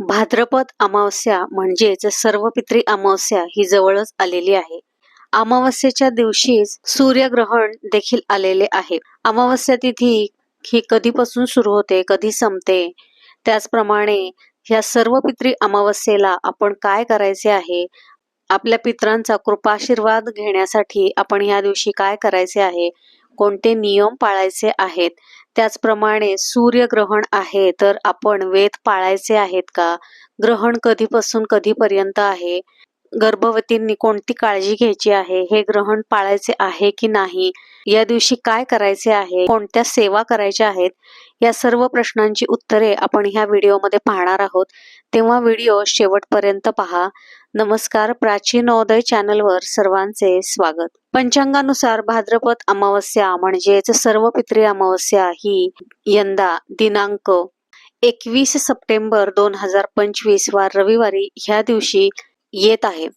भाद्रपद अमावस्या म्हणजेच सर्वपित्री अमावस्या ही जवळच आलेली आहे. अमावस्येच्या दिवशीच सूर्यग्रहण देखील आलेले आहे. अमावस्या तिथी ही कधीपासून सुरू होते कधी संपते? त्याचप्रमाणे ह्या सर्व पित्री अमावस्येला आपण काय करायचे आहे? आपल्या पित्रांचा कृपाशीर्वाद घेण्यासाठी आपण ह्या दिवशी काय करायचे आहे? कोणते नियम पाळायचे आहेत? त्याचप्रमाणे सूर्यग्रहण आहे तर आपण वेद पाळायचे आहेत का? ग्रहण कधीपासून कधीपर्यंत आहे? गर्भवतींनी कोणती काळजी घ्यायची आहे? हे ग्रहण पाळायचे आहे की नाही? या दिवशी काय करायचे आहे? कोणत्या सेवा करायच्या आहेत? या सर्व प्रश्नांची उत्तरे आपण ह्या व्हिडिओमध्ये पाहणार आहोत. तेव्हा व्हिडिओ शेवटपर्यंत पहा. नमस्कार प्राचीनोदय चॅनलवर सर्वांचे स्वागत. पंचांगानुसार भाद्रपद अमावस्या म्हणजेच सर्व पित्री अमावस्या ही यंदा दिनांक एकवीस सप्टेंबर दोन हजार पंचवीस वार रविवारी ह्या दिवशी येत आहे.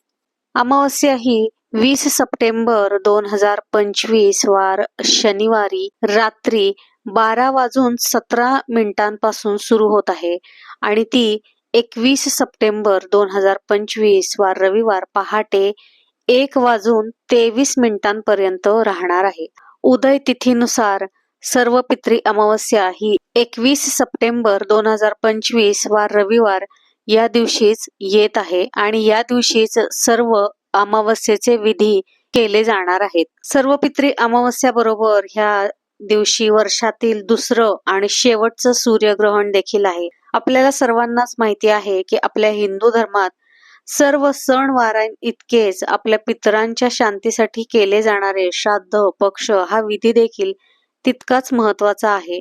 अमावस्या ही वीस सप्टेंबर दोन हजार पंचवीस वार शनिवारी रात्री बारा वाजून सतरा मिनिटांपासून सुरू होत आहे आणि ती एकवीस सप्टेंबर दोन हजार पंचवीस वार रविवार पहाटे एक वाजून तेवीस मिनिटांपर्यंत राहणार आहे. उदय तिथीनुसार सर्व पित्री अमावस्या ही एकवीस सप्टेंबर दोन हजार पंचवीस वार रविवार या दिवशीच येत आहे आणि या दिवशीच सर्व अमावस्येचे विधी केले जाणार आहेत. सर्व पित्री अमावस्या बरोबर ह्या दिवशी वर्षातील दुसरं आणि शेवटचं सूर्यग्रहण देखील आहे. आपल्याला सर्वांनाच माहिती आहे की आपल्या हिंदू धर्मात सर्व सण वारा इतकेच आपल्या पितरांच्या शांतीसाठी केले जाणारे श्राद्ध पक्ष हा विधी देखील तितकाच महत्त्वाचा आहे.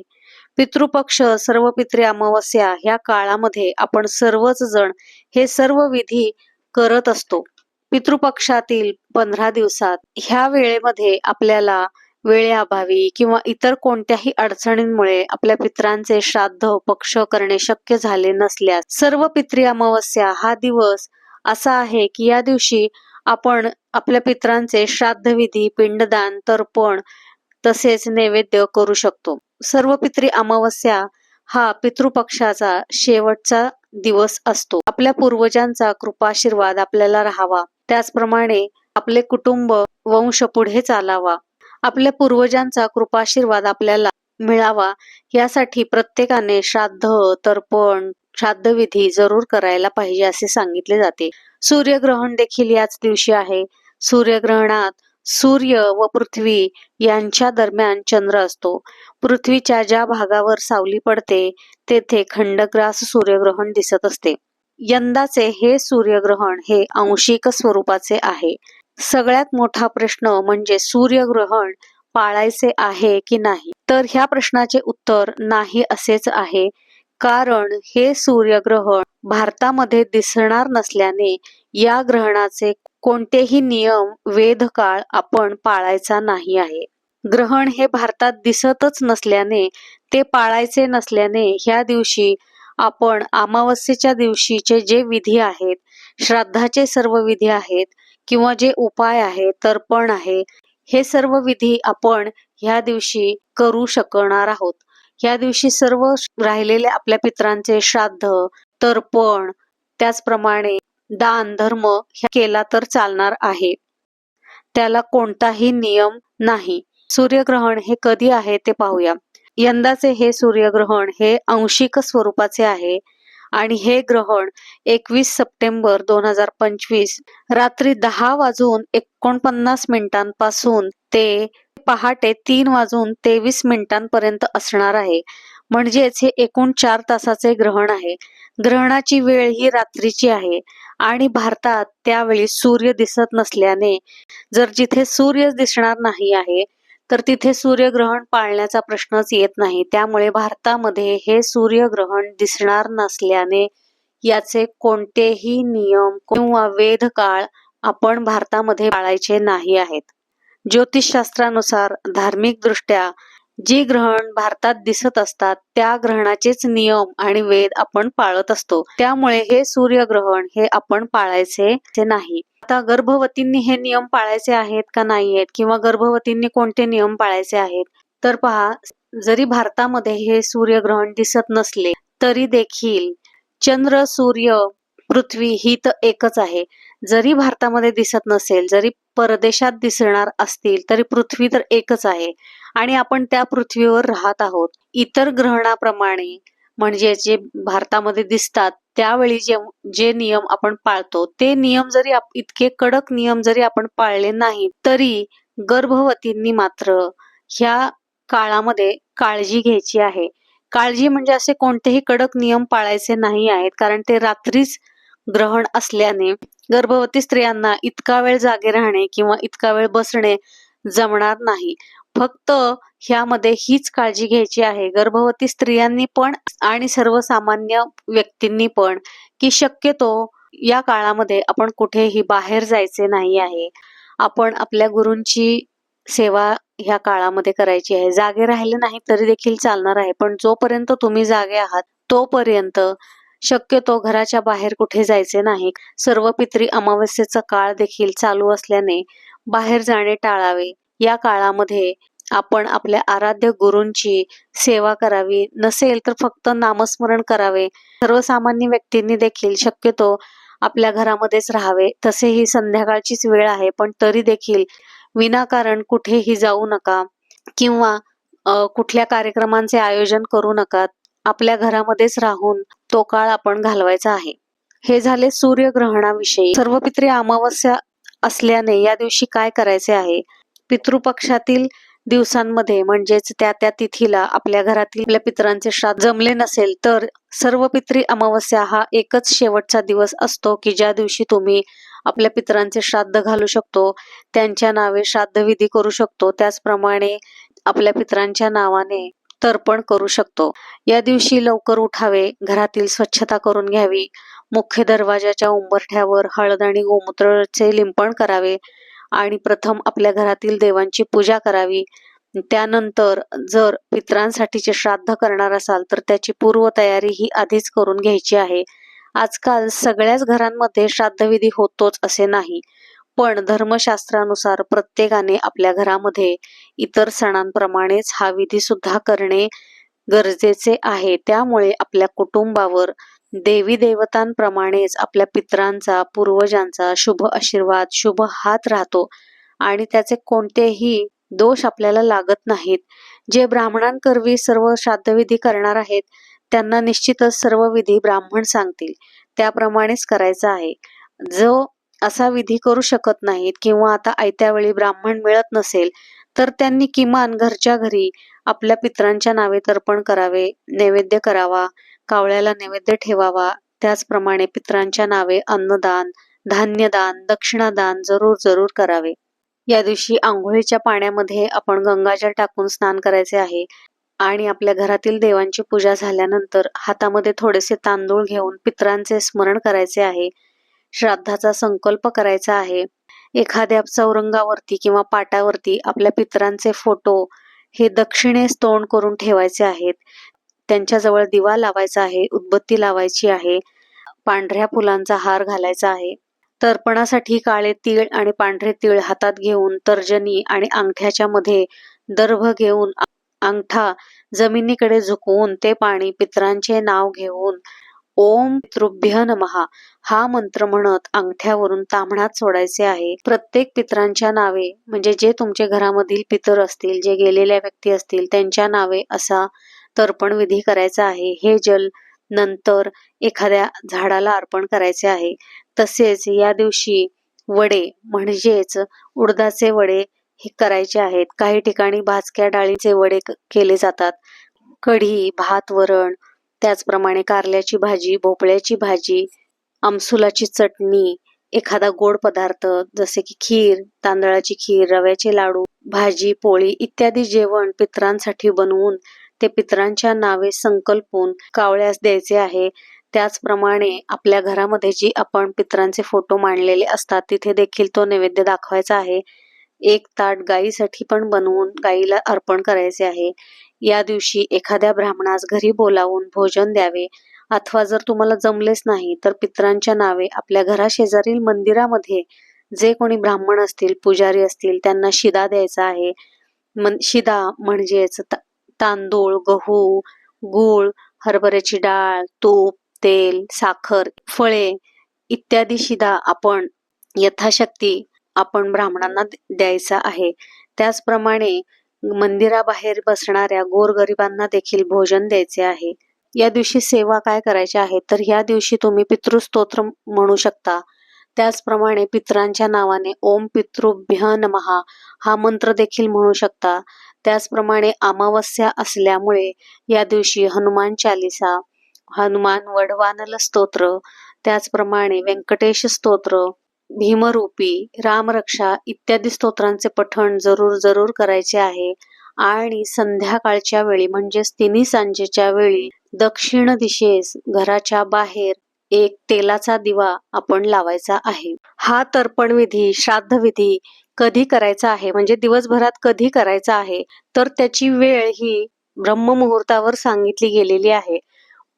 पितृपक्ष सर्व पितृ अमावस्या ह्या काळामध्ये आपण सर्वच जण हे सर्व विधी करत असतो. पितृपक्षातील पंधरा दिवसात ह्या वेळेमध्ये आपल्याला वेळेअभावी किंवा इतर कोणत्याही अडचणींमुळे आपल्या पित्रांचे श्राद्ध पक्ष करणे शक्य झाले नसल्यास सर्व पित्री अमावस्या हा दिवस असा आहे की या दिवशी आपण आपल्या पित्रांचे श्राद्धविधी पिंडदान तर्पण तसेच नैवेद्य करू शकतो. सर्व पित्री अमावस्या हा पितृपक्षाचा शेवटचा दिवस असतो. आपल्या पूर्वजांचा कृपाशीर्वाद आपल्याला राहावा. त्याचप्रमाणे आपले कुटुंब वंश पुढे चालावा. आपल्या पूर्वजांचा कृपाशीर्वाद आपल्याला मिळावा. यासाठी प्रत्येकाने श्राद्ध तर्पण श्राद्धविधी जरूर करायला पाहिजे असे सांगितले जाते. सूर्यग्रहण देखील याच दिवशी आहे. सूर्यग्रहणात सूर्य व पृथ्वी यांच्या दरम्यान चंद्र असतो. पृथ्वीच्या ज्या भागावर सावली पडते तेथे खंडग्रास सूर्यग्रहण दिसत असते. यंदाचे हे सूर्यग्रहण हे अंशिक स्वरूपाचे आहे. सगळ्यात मोठा प्रश्न म्हणजे सूर्यग्रहण पाळायचे आहे की नाही? तर ह्या प्रश्नाचे उत्तर नाही असेच आहे. कारण हे सूर्यग्रहण भारतामध्ये दिसणार नसल्याने या ग्रहणाचे कोणतेही नियम वेधकाळ आपण पाळायचा नाही आहे. ग्रहण हे भारतात दिसतच नसल्याने ते पाळायचे नसल्याने ह्या दिवशी आपण अमावस्येच्या दिवशीचे जे विधी आहेत श्राद्धाचे सर्व विधी आहेत किंवा जे उपाय आहे तर्पण आहे हे सर्व विधी आपण ह्या दिवशी करू शकणार आहोत. ह्या दिवशी सर्व राहिलेले आपल्या पित्रांचे श्राद्ध तर्पण त्याचप्रमाणे दान धर्म केला तर चालणार आहे. त्याला कोणताही नियम नाही. सूर्यग्रहण हे कधी आहे ते पाहूया. यंदाचे हे सूर्यग्रहण हे अंशिक स्वरूपाचे आहे आणि हे ग्रहण एकवीस सप्टेंबर दोन हजार पंचवीस रात्री दहा वाजून एकोणपन्नास मिनिटांपासून ते पहाटे तीन वाजून तेवीस मिनिटांपर्यंत असणार आहे. म्हणजेच हे एकूण चार तासाचे ग्रहण आहे. ग्रहणाची वेळ ही रात्रीची आहे आणि भारतात त्यावेळी सूर्य दिसत नसल्याने जर जिथे सूर्य दिसणार नाही आहे तर तिथे सूर्यग्रहण पाळण्याचा प्रश्नच येत नाही. त्यामुळे भारतामध्ये हे सूर्यग्रहण दिसणार नसल्याने याचे कोणतेही नियम किंवा वेधकाळ आपण भारतामध्ये पाळायचे नाही आहेत. ज्योतिषशास्त्रानुसार धार्मिक दृष्ट्या जी ग्रहण भारतात दिसत असतात त्या ग्रहणाचेच नियम आणि वेद आपण पाळत असतो. त्यामुळे हे सूर्यग्रहण हे आपण पाळायचे नाही. आता गर्भवतींनी हे नियम पाळायचे आहेत का नाही आहेत किंवा गर्भवतींनी कोणते नियम पाळायचे आहेत? तर पहा जरी भारतामध्ये हे सूर्यग्रहण दिसत नसले तरी देखील चंद्र सूर्य पृथ्वी ही तर एकच आहे. जरी भारतामध्ये दिसत नसेल जरी परदेशात दिसणार असतील तरी पृथ्वी तर एकच आहे. आणि आपण त्या पृथ्वीवर राहत आहोत. इतर ग्रहणाप्रमाणे म्हणजे जे भारतामध्ये दिसतात त्यावेळी जे जे नियम आपण पाळतो ते नियम जरी आप- इतके कडक नियम जरी आपण पाळले नाही तरी गर्भवतींनी मात्र ह्या काळामध्ये काळजी घ्यायची आहे. काळजी म्हणजे असे कोणतेही कडक नियम पाळायचे नाही आहेत कारण ते रात्रीच ग्रहण असल्याने गर्भवती स्त्रियांना इतका वेळ जागे राहणे किंवा इतका वेळ बसणे जमणार नाही. फक्त ह्यामध्ये हीच काळजी घ्यायची आहे. गर्भवती स्त्रियांनी पण आणि सर्वसामान्य व्यक्तींनी पण की शक्यतो या काळामध्ये आपण कुठेही बाहेर जायचे नाही आहे. आपण आपल्या गुरूंची सेवा ह्या काळामध्ये करायची आहे. जागे राहिले नाही तरी देखील चालणार आहे. पण जोपर्यंत तुम्ही जागे आहात तोपर्यंत शक्यतो घराच्या बाहेर कुठे जायचे नाही. सर्व पित्री अमावस्येचा काळ देखील चालू असल्याने बाहेर जाणे टाळावे. या काळामध्ये आपण आपल्या आराध्य गुरूंची सेवा करावी. नसेल तर फक्त नामस्मरण करावे. सर्वसामान्य व्यक्तींनी देखील शक्यतो आपल्या घरामध्येच राहावे. तसे ही संध्याकाळचीच वेळ आहे पण तरी देखील विनाकारण कुठेही जाऊ नका किंवा कुठल्या कार्यक्रमांचे आयोजन करू नका. आपल्या घरामध्येच राहून तो काळ आपण घालवायचा आहे. हे झाले सूर्यग्रहणाविषयी. सर्व पित्री अमावस्या असल्याने या दिवशी काय करायचे आहे? पितृपक्षातील दिवसांमध्ये म्हणजेच त्या त्या तिथीला आपल्या घरातील आपल्या पितरांचे श्राद्ध जमले नसेल तर सर्व पित्री अमावस्या हा एकच शेवटचा दिवस असतो की ज्या दिवशी तुम्ही आपल्या पितरांचे श्राद्ध घालू शकतो त्यांच्या नावे श्राद्धविधी करू शकतो. त्याचप्रमाणे आपल्या पितरांच्या नावाने तर्पण करू शकतो. या दिवशी लवकर उठावे घरातील स्वच्छता करून घ्यावी मुख्य दरवाजाच्या उंबरठ्यावर हळद आणि गोमूत्राचे लिंपण करावे आणि प्रथम आपल्या घरातील देवांची पूजा करावी. त्यानंतर जर पितरांसाठीचे श्राद्ध करणार असाल तर त्याची पूर्वतयारी ही आधीच करून घ्यायची आहे. आजकाल सगळ्याच घरांमध्ये श्राद्धविधी होतोच असे नाही. पण धर्मशास्त्रानुसार प्रत्येकाने आपल्या घरामध्ये इतर सणांप्रमाणेच हा विधी सुद्धा करणे गरजेचे आहे. त्यामुळे आपल्या कुटुंबावर देवी देवतांप्रमाणेच आपल्या पितरांचा पूर्वजांचा शुभ आशीर्वाद शुभ हात राहतो आणि त्याचे कोणतेही दोष आपल्याला लागत नाहीत. जे ब्राह्मणांकरवी सर्व श्राद्धविधी करणार आहेत त्यांना निश्चितच सर्व विधी ब्राह्मण सांगतील. त्याप्रमाणेच करायचं आहे. जो असा विधी करू शकत नाहीत किंवा आता आयत्या वेळी ब्राह्मण मिळत नसेल तर त्यांनी किमान घरच्या घरी आपल्या पितरांच्या नावे तर्पण करावे नैवेद्य करावा कावळ्याला नैवेद्य ठेवावा. त्याचप्रमाणे पितरांच्या नावे अन्नदान धान्यदान दक्षिणादान जरूर जरूर करावे. या दिवशी आंघोळीच्या पाण्यामध्ये आपण गंगाजल टाकून स्नान करायचे आहे आणि आपल्या घरातील देवांची पूजा झाल्यानंतर हातामध्ये थोडेसे तांदूळ घेऊन पितरांचे स्मरण करायचे आहे. श्राद्धाचा संकल्प करायचा आहे. एखाद्या चौरंगावरती किंवा पाटावरती आपल्या पितरांचे फोटो हे दक्षिणेस तोंड करून ठेवायचे आहेत. त्यांच्याजवळ दिवा लावायचा आहे उदबत्ती लावायची आहे पांढऱ्या फुलांचा हार घालायचा आहे. तर्पणासाठी काळे तीळ आणि पांढरे तीळ हातात घेऊन तर्जनी आणि अंगठ्याच्या मध्ये दर्भ घेऊन अंगठा जमिनीकडे झुकवून ते पाणी पितरांचे नाव घेऊन ओम पितृभ्य नमहा हा मंत्र म्हणत अंगठ्यावरून ताम्हणात सोडायचे आहे. प्रत्येक पितरांच्या नावे म्हणजे जे तुमचे घरामधील पितर असतील जे गेलेल्या व्यक्ती असतील त्यांच्या नावे असा तर्पण विधी करायचा आहे. हे जल नंतर एखाद्या झाडाला अर्पण करायचे आहे. तसेच या दिवशी वडे म्हणजेच उडदाचे वडे हे करायचे आहेत. काही ठिकाणी भाजक्या डाळीचे वडे केले जातात. कढी भात वरण त्याचप्रमाणे कारल्याची भाजी भोपळ्याची भाजी आमसुलाची चटणी एखादा गोड पदार्थ जसे की खीर तांदळाची खीर रव्याचे लाडू भाजी पोळी इत्यादी जेवण पितरांसाठी बनवून ते पितरांच्या नावे संकल्पून कावळ्यास द्यायचे आहे. त्याचप्रमाणे आपल्या घरामध्ये जी आपण पितरांचे फोटो मांडलेले असतात तिथे देखील तो नैवेद्य दाखवायचा आहे. एक ताट गायीसाठी पण बनवून गायीला अर्पण करायचे आहे. या दिवशी एखाद्या ब्राह्मणास घरी बोलावून भोजन द्यावे. अथवा जर तुम्हाला जमलेच नाही तर पितरांच्या नावे आपल्या घराशेजारील मंदिरामध्ये जे कोणी ब्राह्मण असतील पुजारी असतील त्यांना शिदा द्यायचा आहे. मन शिदा म्हणजेच तांदूळ गहू गूळ हरभऱ्याची डाळ तूप तेल साखर फळे इत्यादी शिदा आपण यथाशक्ती आपण ब्राह्मणांना द्यायचा आहे. त्याचप्रमाणे मंदिराबाहेर बसणाऱ्या गोरगरिबांना देखील भोजन द्यायचे आहे. या दिवशी सेवा काय करायची आहे? तर ह्या दिवशी तुम्ही पितृस्तोत्र म्हणू शकता. त्याचप्रमाणे पितरांच्या नावाने ओम पितृभ्य नमहा हा मंत्र देखील म्हणू शकता. त्याचप्रमाणे अमावस्या असल्यामुळे या दिवशी हनुमान चालिसा हनुमान वडवानल स्तोत्र त्याचप्रमाणे व्यंकटेश स्तोत्र भीमरूपी रामरक्षा इत्यादी स्तोत्रांचे पठण जरूर जरूर करायचे आहे. आणि संध्याकाळच्या वेळी म्हणजेच तिन्ही सांजेच्या वेळी दक्षिण दिशेस घराच्या बाहेर एक तेलाचा दिवा आपण लावायचा आहे. हा तर्पण विधी श्राद्ध विधी कधी करायचा आहे? म्हणजे दिवसभरात कधी करायचा आहे? तर त्याची वेळ ही ब्रह्ममुहूर्तावर सांगितली गेलेली आहे.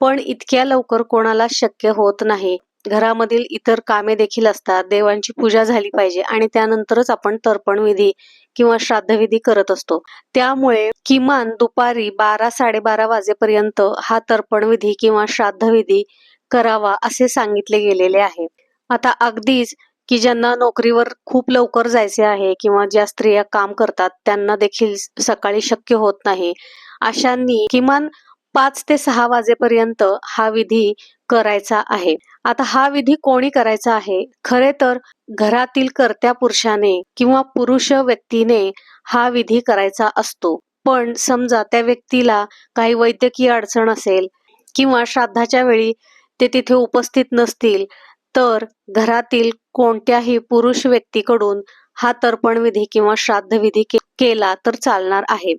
पण इतक्या लवकर कोणाला शक्य होत नाही. घरामधील इतर कामे देखील असतात. देवांची पूजा झाली पाहिजे आणि त्यानंतरच आपण तर्पण विधी किंवा श्राद्धविधी करत असतो. त्यामुळे किमान दुपारी बारा साडेबारा वाजेपर्यंत हा तर्पण विधी किंवा श्राद्धविधी करावा असे सांगितले गेलेले आहे. आता अगदीच की ज्यांना नोकरीवर खूप लवकर जायचे आहे किंवा ज्या स्त्रिया काम करतात त्यांना देखील सकाळी शक्य होत नाही. अशांनी किमान पाच ते सहा वाजेपर्यंत हा विधी करायचा आहे. आता हा विधी कोणी करायचा आहे? खरे तर घरातील कर्त्या पुरुषाने किंवा पुरुष व्यक्तीने हा विधी करायचा असतो. पण समजा त्या व्यक्तीला काही वैद्यकीय अडचण असेल किंवा श्राद्धाच्या वेळी ते तिथे उपस्थित नसतील तर घरातील कोणत्याही पुरुष व्यक्तीकडून हा तर्पण विधी किंवा श्राद्ध विधी के- केला तर चालणार आहे.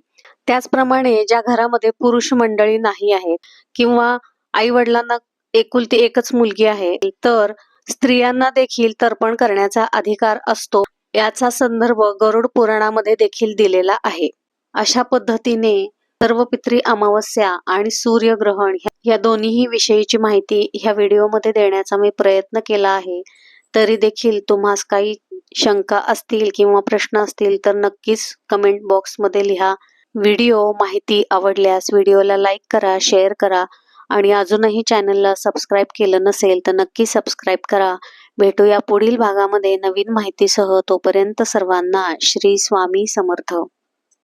त्याचप्रमाणे ज्या घरामध्ये पुरुष मंडळी नाही आहेत किंवा आई वडिलांना एकुलती एकच मुलगी आहे. तर स्त्रियांना देखील तर्पण करण्याचा अधिकार असतो. याचा संदर्भ गरुड पुराणामध्ये देखील दिलेला आहे. अशा पद्धतीने सर्व पित्री अमावस्या आणि सूर्यग्रहण या दोन्हीही विषयीची माहिती ह्या व्हिडिओमध्ये देण्याचा मी प्रयत्न केला आहे. तरी देखील तुम्हास काही शंका असतील किंवा प्रश्न असतील तर नक्कीच कमेंट बॉक्समध्ये लिहा. व्हिडिओ माहिती आवडल्यास व्हिडिओला लाईक करा शेअर करा. आणि अजूनही चॅनलला सबस्क्राईब केलं नसेल तर नक्की सबस्क्राईब करा. भेटूया पुढील भागामध्ये नवीन माहितीसह. तोपर्यंत सर्वांना श्री स्वामी समर्थ.